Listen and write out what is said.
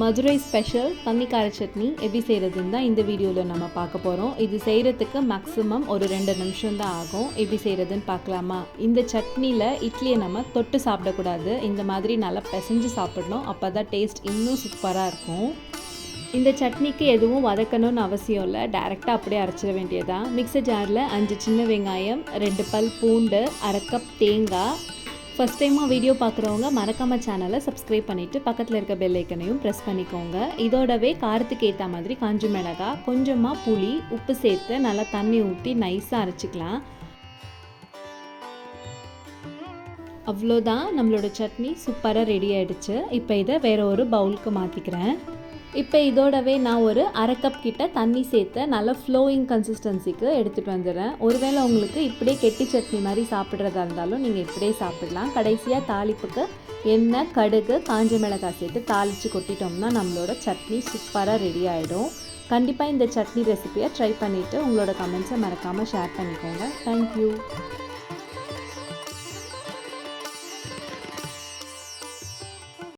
Madurai special பன்னிக்கார chutney எப்படி செய்கிறதுன்னு தான் இந்த வீடியோவில் நம்ம பார்க்க போகிறோம் இது செய்கிறதுக்கு மேக்ஸிமம் ஒரு ரெண்டு நிமிஷம் தான் ஆகும். எப்படி செய்கிறதுன்னு பார்க்கலாமா? இந்த சட்னியில் இட்லியை நம்ம தொட்டு சாப்பிடக்கூடாது. இந்த மாதிரி நல்லா பிசைஞ்சு சாப்பிடணும். அப்போ தான் டேஸ்ட் இன்னும் சூப்பராக இருக்கும். இந்த சட்னிக்கு எதுவும் வதக்கணும்னு அவசியம் இல்லை. டேரெக்டாக அப்படியே அரைச்சிட வேண்டியதான் மிக்சர் ஜாரில் அஞ்சு சின்ன வெங்காயம் ரெண்டு பல் பூண்டு அரை கப் தேங்காய் ஃபஸ்ட் டைமாக வீடியோ பார்க்குறவங்க மறக்காம சேனலை சப்ஸ்கிரைப் பண்ணிவிட்டு பக்கத்தில் இருக்க பெல் ஐக்கனையும் ப்ரெஸ் பண்ணிக்கோங்க. இதோடவே காரத்துக்கு ஏற்ற மாதிரி காஞ்ச மிளகாய் கொஞ்சமாக புளி உப்பு சேர்த்து நல்லா தண்ணி ஊற்றி நைஸாக அரைச்சிக்கலாம். அவ்வளோதான். நம்மளோட சட்னி சூப்பராக ரெடி ஆகிடுச்சு இப்போ இதை வேற ஒரு பவுலுக்கு மாற்றிக்கிறேன் இப்போ இதோடவே நான் ஒரு அரை கப் கிட்ட தண்ணி சேர்த்து நல்ல ஃப்ளோயிங் கன்சிஸ்டன்சிக்கு எடுத்துகிட்டு வந்துடுறேன். ஒருவேளை உங்களுக்கு இப்படியே கெட்டி சட்னி மாதிரி சாப்பிட்றதா இருந்தாலும் நீங்கள் இப்படியே சாப்பிடலாம். கடைசியாக தாளிப்புக்கு எண்ணெய் கடுகு காஞ்ச மிளகாய் சேர்த்து தாளித்து கொட்டிட்டோம்னா நம்மளோட சட்னி சூப்பராக ரெடி ஆகிடும் கண்டிப்பாக இந்த சட்னி ரெசிபியை ட்ரை பண்ணிவிட்டு உங்களோட கமெண்ட்ஸை மறக்காமல் ஷேர் பண்ணிக்கோங்க. தேங்க்யூ